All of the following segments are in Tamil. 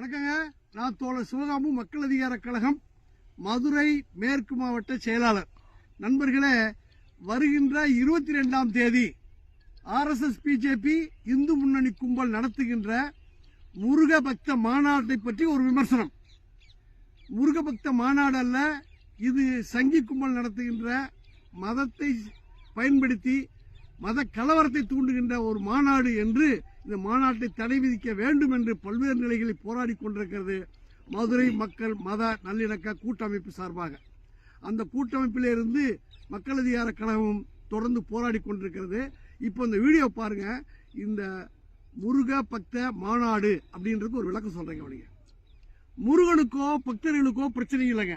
வணக்கங்க. நான் தோழர் சிவகாமு மக்கள் அதிகார கழகம் மதுரை மேற்கு மாவட்ட செயலாளர். நண்பர்களே வருகின்ற இருபத்தி ரெண்டாம் தேதி ஆர்எஸ்எஸ் பிஜேபி இந்து முன்னணி கும்பல் நடத்துகின்ற முருக பக்த மாநாட்டை பற்றி ஒரு விமர்சனம். முருக பக்த மாநாடு அல்ல இது சங்கி கும்பல் நடத்துகின்ற மதத்தை பயன்படுத்தி மத கலவரத்தை தூண்டுகின்ற ஒரு மாநாடு என்று இந்த மாநாட்டை தடை விதிக்க வேண்டும் என்று பல்வேறு நிலைகளில் போராடி கொண்டிருக்கிறது மதுரை மக்கள் மத நல்லிணக்க கூட்டமைப்பு சார்பாக. அந்த கூட்டமைப்பில் இருந்து மக்கள் அதிகார கழகமும் தொடர்ந்து போராடி கொண்டிருக்கிறது. இப்போ இந்த வீடியோ பாருங்க. இந்த முருக பக்த மாநாடு அப்படின்றது ஒரு விளக்கம் சொல்றேங்க அவனுங்க முருகனுக்கோ பக்தர்களுக்கோ பிரச்சனை இல்லைங்க.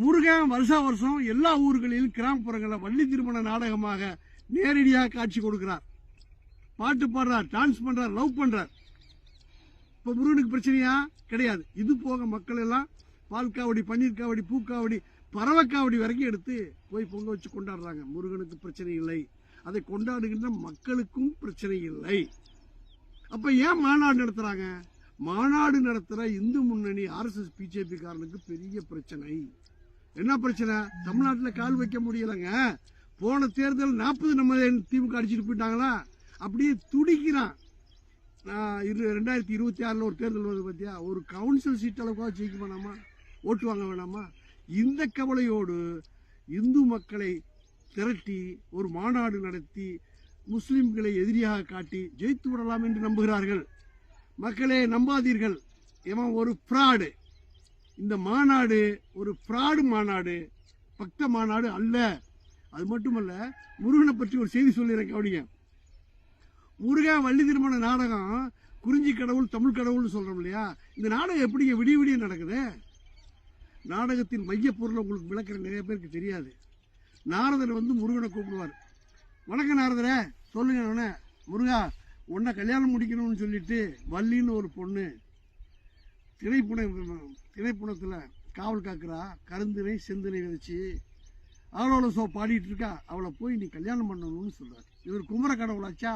முருகன் வருஷா வருஷம் எல்லா ஊர்களிலும் கிராமப்புறங்களில் வள்ளி திருமண நாடகமாக நேரடியாக காட்சி கொடுக்கிறார். பாட்டு பாடுறார் டான்ஸ் பண்றார் லவ் பண்றார். இப்போ முருகனுக்கு பிரச்சனையா? கிடையாது. இது போக மக்கள் எல்லாம் பால் காவடி பன்னீர் காவடி பூக்காவடி பறவை காவடி வரைக்கும் எடுத்து போய் பொங்க வச்சு கொண்டாடுறாங்க. முருகனுக்கு பிரச்சனை இல்லை. அதை கொண்டாடுகின்ற மக்களுக்கும் பிரச்சனை இல்லை. அப்ப ஏன் மாநாடு நடத்துறாங்க? மாநாடு நடத்துற இந்து முன்னணி ஆர்எஸ்எஸ் பிஜேபி காரனுக்கு பெரிய பிரச்சனை. என்ன பிரச்சனை? தமிழ்நாட்டில் கால் வைக்க முடியலைங்க. போன தேர்தல் நாற்பது நம்ம திமுக அடிச்சுட்டு போயிட்டாங்களா? அப்படியே துடிக்கிறான். நான் இரு ரெண்டாயிரத்தி இருபத்தி ஆறில் ஒரு தேர்தல் வருது பார்த்தியா ஒரு கவுன்சில் சீட் அளவுக்காக ஜெயிக்க வேணாமா? ஓட்டு வாங்க வேணாமா? இந்த கவலையோடு இந்து மக்களை திரட்டி ஒரு மாநாடு நடத்தி முஸ்லிம்களை எதிரியாக காட்டி ஜெயித்து விடலாம் என்று நம்புகிறார்கள். மக்களே நம்பாதீர்கள். இவன் ஒரு ஃப்ராடு இந்த மாநாடு ஒரு ஃப்ராடு மாநாடு பக்த மாநாடு அல்ல. அது மட்டுமல்ல முருகனை பற்றி ஒரு செய்தி சொல்லிடுறேன் கவனிங்க. முருகன் வள்ளி திருமண நாடகம் குறிஞ்சி கடவுள் தமிழ் கடவுள்னு சொல்கிறோம் இல்லையா? இந்த நாடகம் எப்படிங்க விடிய விடிய நடக்குது? நாடகத்தின் மையப்பொருளை பொருளை உங்களுக்கு விளக்குற நிறைய பேருக்கு தெரியாது. நாரதர் வந்து முருகனை கூப்பிடுவார். வணக்கம் நாரதரே. சொல்லுங்க அவனே முருகா உன்னை கல்யாணம் முடிக்கணும்னு சொல்லிட்டு வள்ளின்னு ஒரு பொண்ணு திரைப்புண திரைப்புணத்தில் காவல் காக்கிறா. கருந்தினை செந்தினை விதைச்சி அவளோட சோ பாடிட்டு இருக்கா. அவளை போய் நீ கல்யாணம் பண்ணணும்னு சொல்றாரு. இவர் குமர கடவுளாச்சா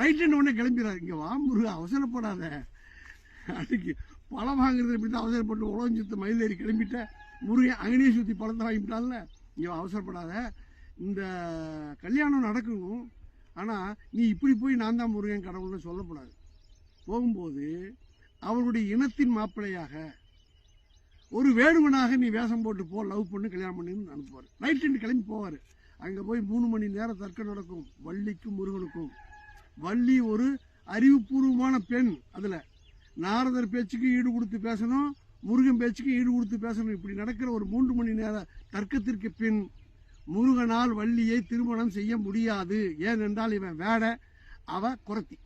ரைட்டுன்னு உடனே கிளம்பிடுறாரு. இங்கே வா முருகா அவசரப்படாத. அன்னைக்கு பழம் வாங்குறது இப்படி தான் அவசரப்பட்டு உலகஞ்சுத்த மயிலேறி கிளம்பிட்ட முருகன் அங்கனே சுற்றி பழத்தை வாங்கிட்டான்ல இங்கே அவசரப்படாத. இந்த கல்யாணம் நடக்கணும். ஆனால் நீ இப்படி போய் நான் தான் முருகன் கடவுள்னு சொல்லக்கூடாது. போகும்போது அவருடைய இனத்தின் மாப்பிள்ளையாக ஒரு வேடுவனாக நீ வேஷம் போட்டு போ லவ் பண்ணு கல்யாணம் பண்ணின்னு அனுப்புவார். நைட்டு கிளம்பி போவார். அங்கே போய் மூணு மணி நேரம் தர்க்கம் நடக்கும். வள்ளிக்கும் முருகனுக்கும். வள்ளி ஒரு அறிவுபூர்வமான பெண் அதில். நாரதர் பேச்சுக்கு ஈடு கொடுத்து பேசணும் முருகன் பேச்சுக்கு ஈடு கொடுத்து பேசணும். இப்படி நடக்கிற ஒரு மூன்று மணி நேர தர்க்கத்திற்கு பின் முருகனால் வள்ளியை திருமணம் செய்ய முடியாது. ஏனென்றால் இவன் வேட அவ குரத்தி.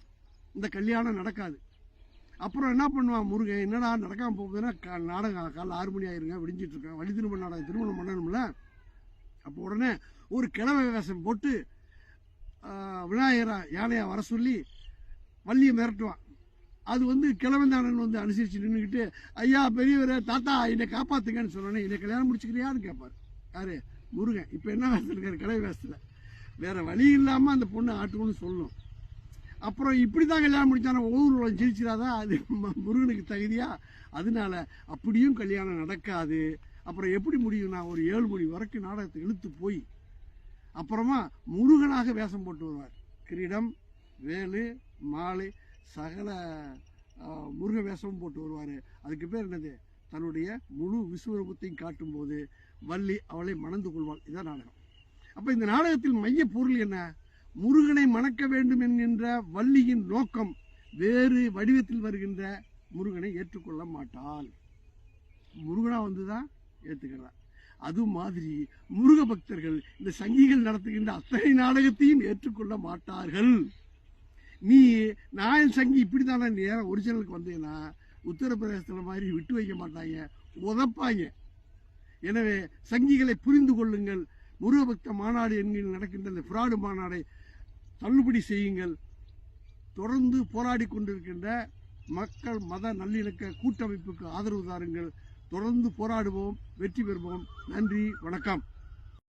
இந்த கல்யாணம் நடக்காது. அப்புறம் என்ன பண்ணுவான் முருகன்? என்னடா நடக்காமல் போகுதுன்னா நாடகம் காலைல ஆறு மணி ஆயிருங்க விடிஞ்சிட்டு இருக்கேன். வழி திருமண நாடகம் திருமணம் பண்ணணும்ல? அப்போ உடனே ஒரு கிழமை வேஷம் போட்டு விநாயகரை யானையாக வர சொல்லி வள்ளியை மிரட்டுவான். அது வந்து கிழவந்தானன் வந்து அனுசரித்து நின்றுக்கிட்டு ஐயா பெரியவரே தாத்தா என்னை காப்பாற்றுங்கன்னு சொன்னோன்னே என்னை கல்யாணம் முடிச்சுக்கிறியான்னு கேட்பார் யாரு? முருகன். இப்போ என்ன வேஷத்தில் இருக்காரு? கிழவி வேஷத்தில். வழி இல்லாமல் அந்த பொண்ணு ஆட்டுவோன்னு சொல்லணும் அப்புறம் இப்படி தான் கல்யாணம் முடித்தானே ஊர் உலகம் ஜெயிச்சிடாதா? அது முருகனுக்கு தகுதியா? அதனால அப்படியும் கல்யாணம் நடக்காது. அப்புறம் எப்படி முடியும்னா ஒரு ஏழு மணி வரைக்கும் நாடகத்தை இழுத்து போய் அப்புறமா முருகனாக வேஷம் போட்டு வருவார். கிரீடம் வேலு மாலை சகல முருக வேஷமும் போட்டு வருவார். அதுக்கு பேர் என்னது? தன்னுடைய முழு விஸ்வரூபத்தையும் காட்டும்போது வள்ளி அவளை மணந்து கொள்வாள். இதான் நாடகம். அப்போ இந்த நாடகத்தில் மைய பொருள் என்ன? முருகனை மணக்க வேண்டும் என்கின்ற வள்ளியின் நோக்கம் வேறு வடிவத்தில் வருகின்ற முருகனை ஏற்றுக்கொள்ள மாட்டாள். முருகனா வந்து தான் ஏற்றுக்கிறான் அது மாதிரி முருக பக்தர்கள் இந்த சங்கிகள் நடத்துகின்ற அத்தனை நாடகத்தையும் ஏற்றுக்கொள்ள மாட்டார்கள். நீ நான் சங்கி இப்படி தானே நேரம் ஒரிஜினலுக்கு வந்தீங்கன்னா உத்தரப்பிரதேசத்தில் மாதிரி விட்டு வைக்க மாட்டாங்க உதப்பாங்க. எனவே சங்கிகளை புரிந்து கொள்ளுங்கள். முருகபக்த மாநாடு என்கிற நடக்கின்ற இந்த ஃப்ராடு மாநாடை தள்ளுபடி செய்யுங்கள். தொடர்ந்து போராடி கொண்டிருக்கின்ற மக்கள் மத நல்லிணக்க கூட்டமைப்புக்கு ஆதரவு தாருங்கள். தொடர்ந்து போராடுவோம் வெற்றி பெறுவோம். நன்றி வணக்கம்.